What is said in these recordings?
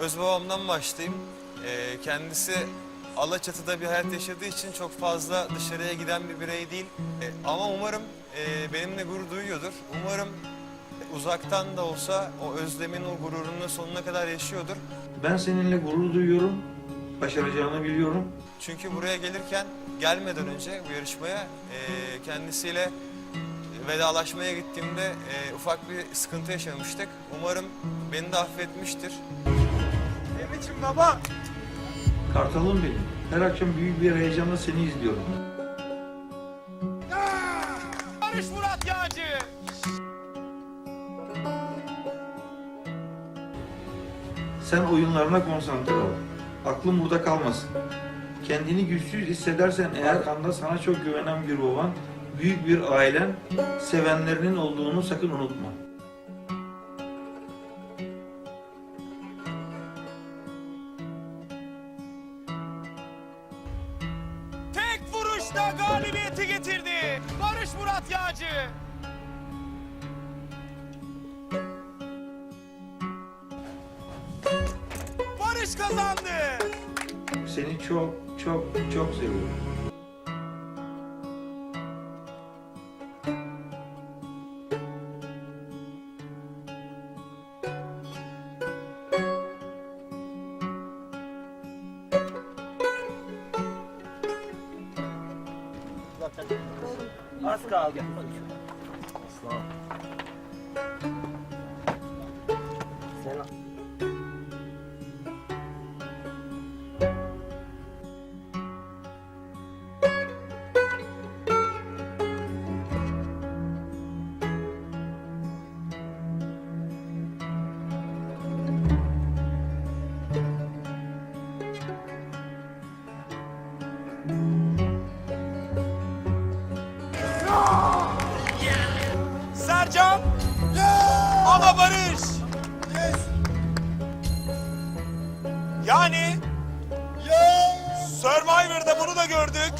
öz babamdan başlayayım. Ee, kendisi Alaçatı'da bir hayat yaşadığı için çok fazla dışarıya giden bir birey değil. Ee, ama umarım e, benimle gurur duyuyordur. Umarım uzaktan da olsa o özlemin, o gururunu sonuna kadar yaşıyordur. Ben seninle gurur duyuyorum. Başaracağını biliyorum. Çünkü buraya gelirken gelmeden önce bu yarışmaya e, kendisiyle vedalaşmaya gittiğimde e, ufak bir sıkıntı yaşamıştık. Umarım beni de affetmiştir. Benim için baba. Kartalım benim. Her akşam büyük bir heyecanla seni izliyorum. Barış Murat Yağcı. Sen oyunlarına konsantre ol. Aklın burada kalmasın. Kendini güçsüz hissedersen eğer arkanda sana çok güvenen bir baban, büyük bir ailen, sevenlerinin olduğunu sakın unutma. Vuruşta galibiyeti getirdi. Barış Murat Yağcı. Barış kazandı. Seni çok çok çok seviyorum. Az kaldı. Sen Ama Barış. Yani Survivor'da bunu da gördük.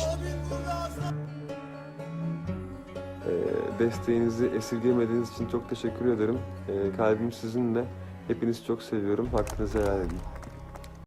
Ee, Desteğinizi esirgemediğiniz için çok teşekkür ederim. Ee, Kalbim sizinle. Hepinizi çok seviyorum. Hakkınızı helal edin.